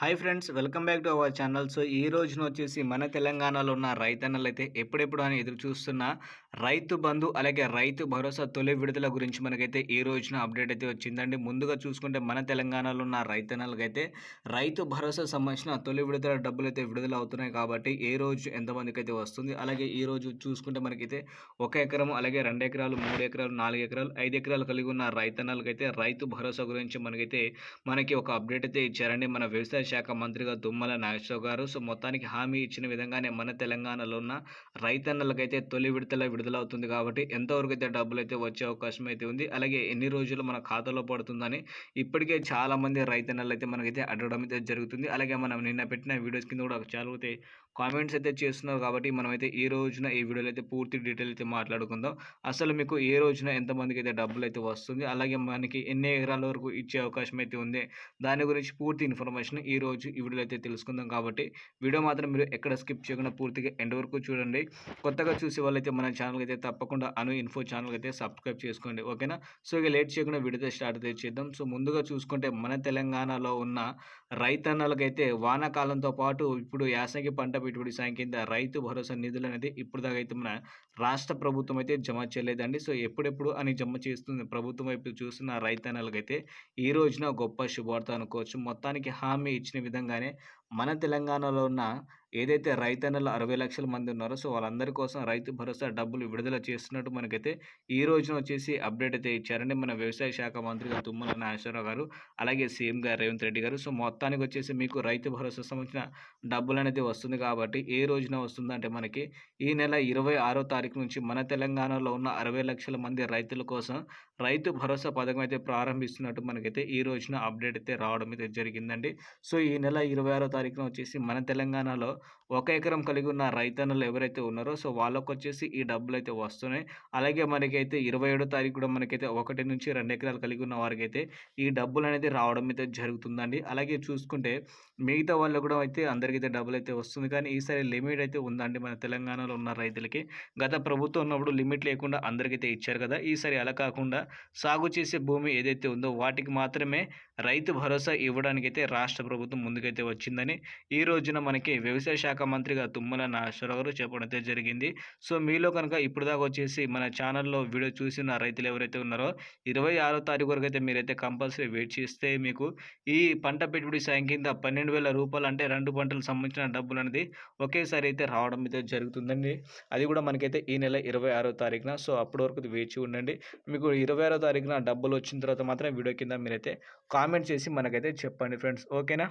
Hi friends welcome back to our channel. So ఈ రోజున వచ్చేసి మన తెలంగాణలో ఉన్న రైతన్నలు అయితే ఎప్పుడెప్పుడు అని ఎదురు చూస్తున్న రైతు బంధు అలాగే రైతు భరోసా తొలి విడుదల గురించి మనకైతే ఈ రోజున అప్డేట్ అయితే వచ్చిందండి. ముందుగా చూసుకుంటే మన తెలంగాణలో ఉన్న రైతన్నలకైతే రైతు భరోసా సంబంధించిన తొలి విడుదల డబ్బులు అయితే విడుదల అవుతున్నాయి కాబట్టి ఏ రోజు ఎంతమందికి అయితే వస్తుంది అలాగే ఈ రోజు చూసుకుంటే మనకైతే ఒక ఎకరం అలాగే రెండు ఎకరాలు మూడు ఎకరాలు నాలుగు ఎకరాలు ఐదు ఎకరాలు కలిగి ఉన్న రైతన్నలకైతే రైతు భరోసా గురించి మనకైతే మనకి ఒక అప్డేట్ అయితే ఇచ్చారండి. మన వ్యవసాయ శాఖ మంత్రిగా దుమ్మల నాగేశ్వరరావు గారు. సో మొత్తానికి హామీ ఇచ్చిన విధంగానే మన తెలంగాణలో ఉన్న రైతన్నలకైతే తొలి విడతల విడుదలవుతుంది కాబట్టి ఎంతవరకు అయితే డబ్బులు అయితే వచ్చే అవకాశం అయితే ఉంది. అలాగే ఎన్ని రోజులు మన ఖాతాలో పడుతుందని ఇప్పటికే చాలా మంది రైతన్నలు అయితే మనకైతే అడగడం అయితే జరుగుతుంది. అలాగే మనం నిన్న పెట్టిన వీడియోస్ కింద కూడా చాలా అయితే కామెంట్స్ అయితే చేస్తున్నారు కాబట్టి మనమైతే ఈ రోజున ఈ వీడియోలో అయితే పూర్తి డీటెయిల్ అయితే మాట్లాడుకుందాం. అసలు మీకు ఏ రోజున ఎంతమందికి అయితే డబ్బులు అయితే వస్తుంది? అలాగే మనకి ఎన్ని ఎకరాల వరకు ఇచ్చే అవకాశం అయితే ఉంది? దాని గురించి పూర్తి ఇన్ఫర్మేషన్ ఈ రోజు ఈ వీడియోలో అయితే తెలుసుకుందాం కాబట్టి వీడియో మాత్రం మీరు ఎక్కడ స్కిప్ చేయకుండా పూర్తిగా ఎండ్ వరకు చూడండి. కొత్తగా చూసే వాళ్ళైతే మన ఛానల్ అయితే తప్పకుండా అను ఇన్ఫో ఛానల్ అయితే సబ్స్క్రైబ్ చేసుకోండి. ఓకేనా? సో ఇక లేట్ చేయకుండా వీడియో స్టార్ట్ అయితే చేద్దాం. సో ముందుగా చూసుకుంటే మన తెలంగాణలో ఉన్న రైతన్నలకైతే వానాకాలంతో పాటు ఇప్పుడు యాసంగి పంట పెట్టుబడి సాయం కింద రైతు భరోసా నిధులు అనేది ఇప్పుడు దాకా అయితే మన రాష్ట్ర ప్రభుత్వం అయితే జమ చేయలేదండి. సో ఎప్పుడెప్పుడు అని జమ చేస్తుంది ప్రభుత్వం వైపు చూస్తున్న రైతన్నలకైతే ఈ రోజున గొప్ప శుభార్త అనుకోవచ్చు. మొత్తానికి హామీ ఇచ్చిన చూపించిన విధంగానే మన తెలంగాణలో ఉన్న ఏదైతే రైతన్నలు అరవై లక్షల మంది ఉన్నారో సో వాళ్ళందరి కోసం రైతు భరోసా డబ్బులు విడుదల చేస్తున్నట్టు మనకైతే ఈ రోజున వచ్చేసి అప్డేట్ అయితే ఇచ్చారండి మన వ్యవసాయ శాఖ మంత్రిగా తుమ్మల నాగేశ్వరరావు గారు అలాగే సీఎం గారు రేవంత్ రెడ్డి గారు. సో మొత్తానికి వచ్చేసి మీకు రైతు భరోసా సంబంధించిన డబ్బులు అనేది వస్తుంది కాబట్టి ఏ రోజున వస్తుందంటే మనకి ఈ నెల ఇరవై ఆరో తారీఖు నుంచి మన తెలంగాణలో ఉన్న అరవై లక్షల మంది రైతుల కోసం రైతు భరోసా పథకం అయితే ప్రారంభిస్తున్నట్టు మనకైతే ఈ రోజున అప్డేట్ అయితే రావడం అయితే జరిగిందండి. సో ఈ నెల ఇరవై ఆరో తారీఖున వచ్చేసి మన తెలంగాణలో ఒక ఎకరం కలిగి ఉన్న రైతన్నలు ఎవరైతే ఉన్నారో సో వాళ్ళకు వచ్చేసి ఈ డబ్బులు అయితే వస్తున్నాయి. అలాగే మనకైతే ఇరవై ఏడో తారీఖు కూడా మనకైతే ఒకటి నుంచి రెండు ఎకరాలు కలిగి ఉన్న వారికి అయితే ఈ డబ్బులు అనేది రావడం అయితే జరుగుతుందండి. అలాగే చూసుకుంటే మిగతా వాళ్ళు కూడా అయితే అందరికైతే డబ్బులు అయితే వస్తుంది. కానీ ఈసారి లిమిట్ అయితే ఉందండి మన తెలంగాణలో ఉన్న రైతులకి. గత ప్రభుత్వం ఉన్నప్పుడు లిమిట్ లేకుండా అందరికైతే ఇచ్చారు కదా. ఈసారి అలా కాకుండా సాగు చేసే భూమి ఏదైతే ఉందో వాటికి మాత్రమే రైతు భరోసా ఇవ్వడానికైతే రాష్ట్ర ప్రభుత్వం ముందుకైతే వచ్చిందని ఈ రోజున మనకి వ్యవసాయ శాఖ మంత్రిగా తుమ్మల నాగేశ్వరరావు గారు చెప్పడం అయితే జరిగింది. సో మీలో కనుక ఇప్పుడు దాకా వచ్చేసి మన ఛానల్లో వీడియో చూసిన రైతులు ఎవరైతే ఉన్నారో ఇరవై ఆరో తారీఖు వరకు అయితే మీరైతే కంపల్సరీ వెయిట్ చేస్తే మీకు ఈ పంట పెట్టుబడి సాయం కింద పన్నెండు వేల రూపాయలు అంటే రెండు పంటలకు సంబంధించిన డబ్బులు అనేది ఒకేసారి అయితే రావడం అయితే జరుగుతుందండి. అది కూడా మనకైతే ఈ నెల ఇరవై ఆరో తారీఖున. సో అప్పటి వరకు వేచి ఉండండి. మీకు ఇరవై ఆరో తారీఖున డబ్బులు వచ్చిన తర్వాత మాత్రం వీడియో కింద మీరైతే కామెంట్ చేసి మనకైతే చెప్పండి ఫ్రెండ్స్. ఓకేనా?